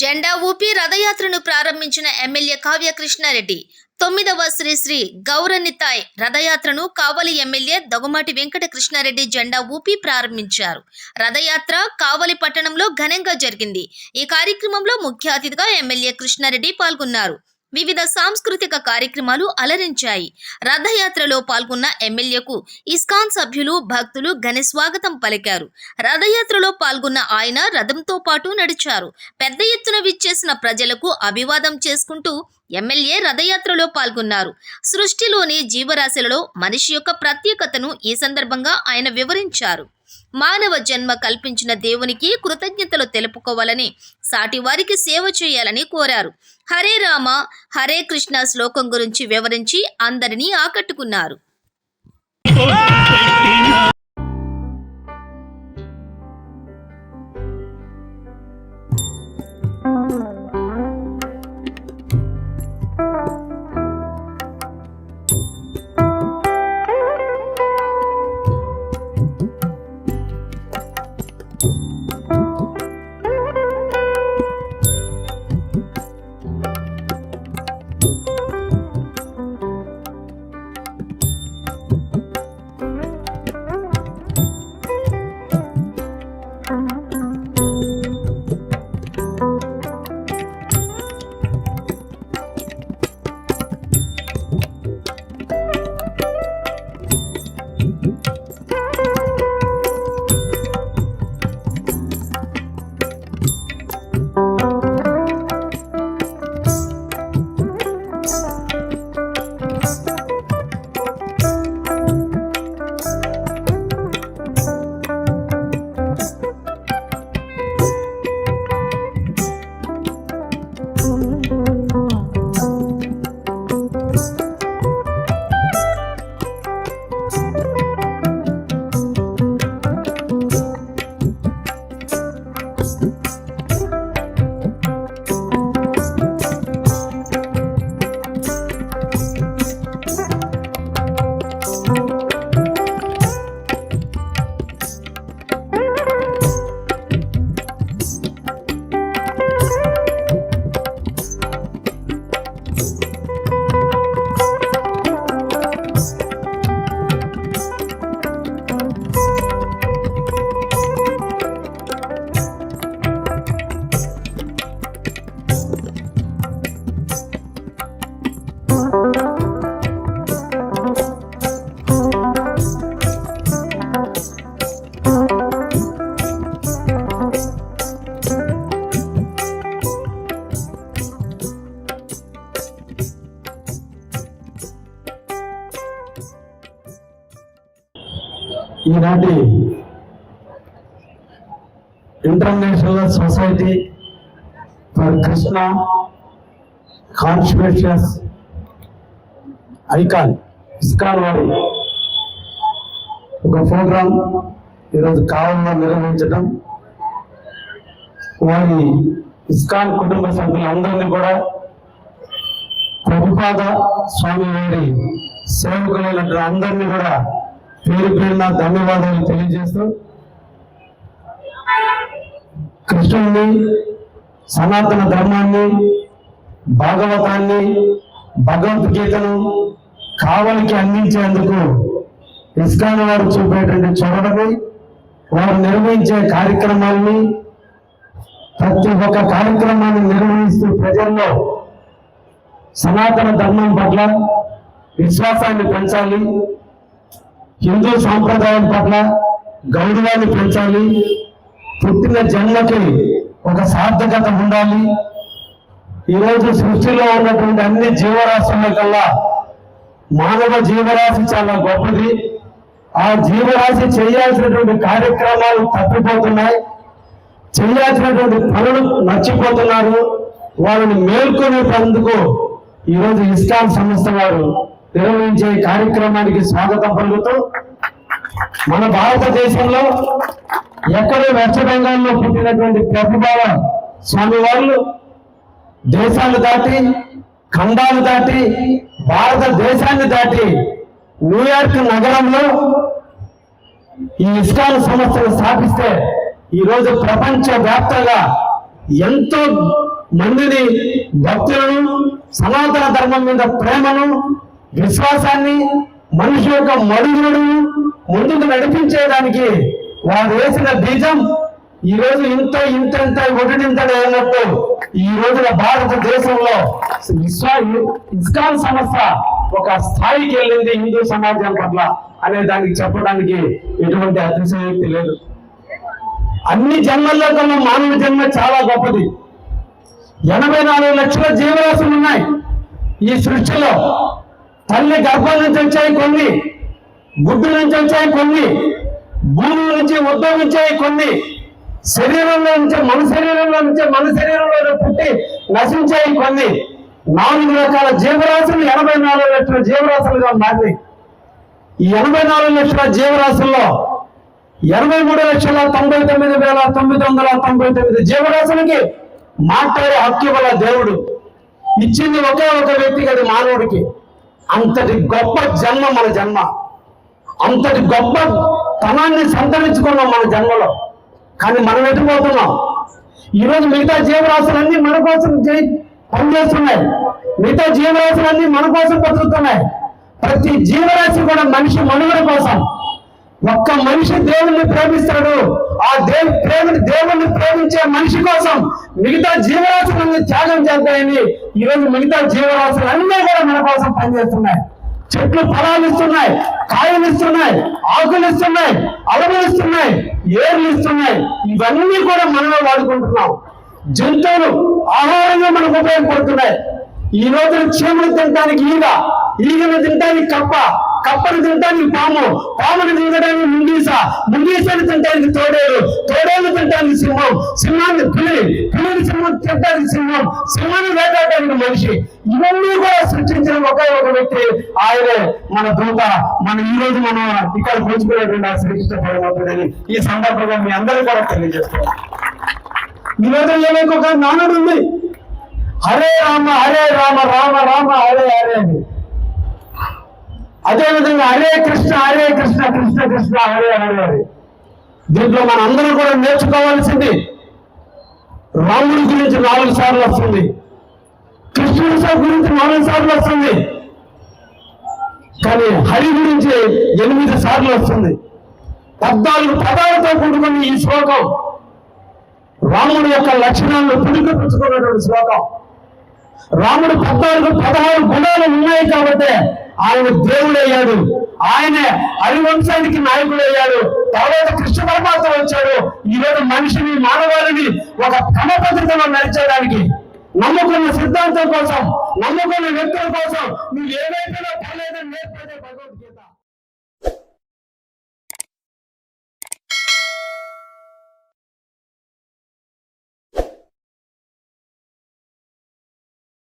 జెండా ఊపి రథయాత్రను ప్రారంభించిన ఎమ్మెల్యే కావ్య కృష్ణారెడ్డి తొమ్మిదవ శ్రీ శ్రీ గౌరనితాయ్ రథయాత్రను కావలి ఎమ్మెల్యే దగుమాటి వెంకట కృష్ణారెడ్డి జెండా ఊపి ప్రారంభించారు. రథయాత్ర కావలి పట్టణంలో ఘనంగా జరిగింది. ఈ కార్యక్రమంలో ముఖ్య అతిథిగా ఎమ్మెల్యే కృష్ణారెడ్డి పాల్గొన్నారు. వివిధ సాంస్కృతిక కార్యక్రమాలు అలరించాయి. రథయాత్రలో పాల్గొన్న ఎమ్మెల్యేకు ఇస్కాన్ సభ్యులు భక్తులు ఘన స్వాగతం పలికారు. రథయాత్రలో పాల్గొన్న ఆయన రథంతో పాటు నడిచారు. పెద్ద ఎత్తున విచ్చేసిన ప్రజలకు అభివాదం చేసుకుంటూ ఎమ్మెల్యే రథయాత్రలో పాల్గొన్నారు. సృష్టిలోని జీవరాశులలో మనిషి యొక్క ప్రత్యేకతను ఈ సందర్భంగా ఆయన వివరించారు. మానవ జన్మ కల్పించిన దేవునికి కృతజ్ఞతలు తెలుపుకోవాలని సాటి వారికి సేవ చేయాలని కోరారు. హరే రామ హరే కృష్ణ శ్లోకం గురించి వివరించి అందరినీ ఆకట్టుకున్నారు. ఈనాటి International Society for Krishna Consciousness icon ISKCON వారి ఒక ప్రోగ్రాం ఈరోజు కావాలలో నిర్వహించడం వారి ఇస్కాన్ కుటుంబ సభ్యులందరినీ కూడా ప్రభుపాద స్వామి వారి సేవకులైనటువంటి అందరినీ కూడా పేరు పేరున ధన్యవాదాలు తెలియజేస్తూ కృష్ణుడిని సనాతన ధర్మాన్ని భాగవతాన్ని భగవద్గీతను కావలికి అందించేందుకు ఇస్కాన్ వారు చూపేటువంటి చొరవని వారు నిర్వహించే కార్యక్రమాల్ని ప్రతి ఒక్క కార్యక్రమాన్ని నిర్వహిస్తూ ప్రజల్లో సనాతన ధర్మం పట్ల విశ్వాసాన్ని పెంచాలి. హిందూ సాంప్రదాయం పట్ల గౌరవాన్ని పెంచాలి. పుట్టిన జన్మకి ఒక సార్థకత ఉండాలి. ఈరోజు సృష్టిలో ఉన్నటువంటి అన్ని జీవరాశుల కల్లా మానవ జీవరాశి చాలా గొప్పది. ఆ జీవరాశి చేయాల్సినటువంటి కార్యక్రమాలు తప్పిపోతున్నాయి. చేయాల్సినటువంటి పనులు మర్చిపోతున్నారు. వాళ్ళని మేల్కొనేందుకు ఈరోజు ఇస్కాన్ సంస్థ వారు నిర్వహించే కార్యక్రమానికి స్వాగతం పలుకుతూ మన భారతదేశంలో ఎక్కడ వెస్ట్ బెంగాల్లో పుట్టినటువంటి ప్రభుభావ స్వామి వాళ్ళు దేశాలు దాటి ఖండాలు దాటి భారతదేశాన్ని దాటి న్యూయార్క్ నగరంలో ఈ ఇస్కాన్ సంస్థను స్థాపిస్తే ఈ రోజు ప్రపంచ వ్యాప్తంగా ఎంతో మందిని భక్తులను సనాతన ధర్మం మీద ప్రేమను విశ్వాసాన్ని మనిషి యొక్క మడుగులను ముందుకు నడిపించేదానికి వారు వేసిన బీజం ఈ రోజు ఇంత ఇంత ఇంత ఒడినింతడు అన్నట్టు ఈ రోజున భారతదేశంలో విశ్వా ఇస్కాన్ సంస్థ ఒక స్థాయికి వెళ్ళింది హిందూ సమాజం పట్ల అనే దానికి చెప్పడానికి ఎటువంటి అతిశయోక్తి లేదు. అన్ని జన్మల్లో కన్నా మానవ జన్మ చాలా గొప్పది. ఎనభై నాలుగు లక్షల జీవరాశులు ఉన్నాయి ఈ సృష్టిలో. తల్లి గర్భం నుంచి వచ్చాయి కొన్ని గుడ్డు నుంచి వచ్చాయి కొన్ని భూమి నుంచి ఉద్భవించాయి కొన్ని శరీరంలో నుంచి మన శరీరంలో నుంచి మన శరీరంలో పుట్టి నశించాయి కొన్ని. నాలుగు రకాల జీవరాశులు ఎనభై నాలుగు లక్షల జీవరాశులుగా మారినాయి. ఈ ఎనభై నాలుగు లక్షల జీవరాశుల్లో ఎనభై మూడు లక్షల తొంభై తొమ్మిది వేల తొమ్మిది వందల తొంభై తొమ్మిది జీవరాశులకి మాట్లాడే హక్కు ఇవ్వాల దేవుడు. ఇచ్చింది ఒకే ఒక వ్యక్తికి అది మానవుడికి. అంతటి గొప్ప జన్మ మన జన్మ. అంతటి గొప్ప తనాన్ని సంతరించుకున్నాం మన జన్మలో. కానీ మనం ఎటుపోతున్నాం ఈరోజు మిగతా జీవరాశులన్నీ మన కోసం చే- పనిచేస్తున్నాయి. మిగతా జీవరాశులన్నీ మన కోసం బతుకుతున్నాయి. ప్రతి జీవరాశి కూడా మనిషి మనుగడ కోసం. ఒక్క మనిషి దేవుణ్ణి ప్రేమిస్తాడు. ఆ దేవు ప్రేమిని దేవుణ్ణి ప్రేమించే మనిషి కోసం మిగతా జీవరాశులన్నీ త్యాగం చేస్తాయని ఈరోజు మిగతా జీవరాశులు అన్నీ కూడా మన కోసం పనిచేస్తున్నాయి. చెట్లు ఫలాలు ఇస్తున్నాయి కాయలు ఇస్తున్నాయి ఆకులు ఇస్తున్నాయి అలములు ఇస్తున్నాయి ఏర్లు ఇస్తున్నాయి. ఇవన్నీ కూడా మనమే వాడుకుంటున్నాం. జంతువులు ఆహారంగా మనకు ఉపయోగపడుతున్నాయి. ఈ రోజున చీమలు తినడానికి ఈగ ఈగను తినడానికి కప్ప కప్పను తినడానికి పాము. పామును తినడానికి ముంగీస. ముంగీసను తినడానికి తోడేలు తోడేలు తినడానికి సింహం. సింహాన్ని పులి. పులిని సింహం తినడానికి సింహం. సింహాన్ని వేటాడడానికి మనిషి. ఇవన్నీ కూడా సృష్టించిన ఒకే ఒక వ్యక్తి ఆయనే మన దూత. మన ఈ రోజు మనం ఇక్కడ పోల్చుకునేటువంటి శ్రీకృష్ణ పరమాత్ముడని ఈ సందర్భంగా మీ అందరూ కూడా తెలియజేస్తున్నాం ఈ రోజు ఏమైనా ఒక నానుడు ఉంది? హరే రామ హరే రామ రామ రామ హరే హరే అని. అదే విధంగా హరే కృష్ణ హరే కృష్ణ కృష్ణ కృష్ణ హరే హరే హరే. దీంట్లో మన అందరం కూడా నేర్చుకోవాల్సింది రాముడి గురించి నాలుగు సార్లు వస్తుంది. కృష్ణుడి గురించి నాలుగు సార్లు వస్తుంది. కానీ హరి గురించి ఎనిమిది సార్లు వస్తుంది. పద్నాలుగు పదాలతో కూడుకుని ఈ శ్లోకం రాముడి యొక్క లక్షణాలను పుడికిపుచ్చుకున్నటువంటి శ్లోకం. రాముడు పద్నాలుగు పదహారు గుణాలు ఉన్నాయి కాబట్టి ఆయన దేవుడు అయ్యాడు ఆయన హరివంశానికి నాయకుడు అయ్యాడు తర్వాత కృష్ణ పరమాత్మ వచ్చాడు. ఈ రోజు మనిషిని మానవాళిని ఒక క్రమ పద్ధతిలో నడిచేయడానికి నమ్ముకున్న సిద్ధాంతం కోసం నమ్ముకున్న వ్యక్తుల కోసం నువ్వు ఏదైతే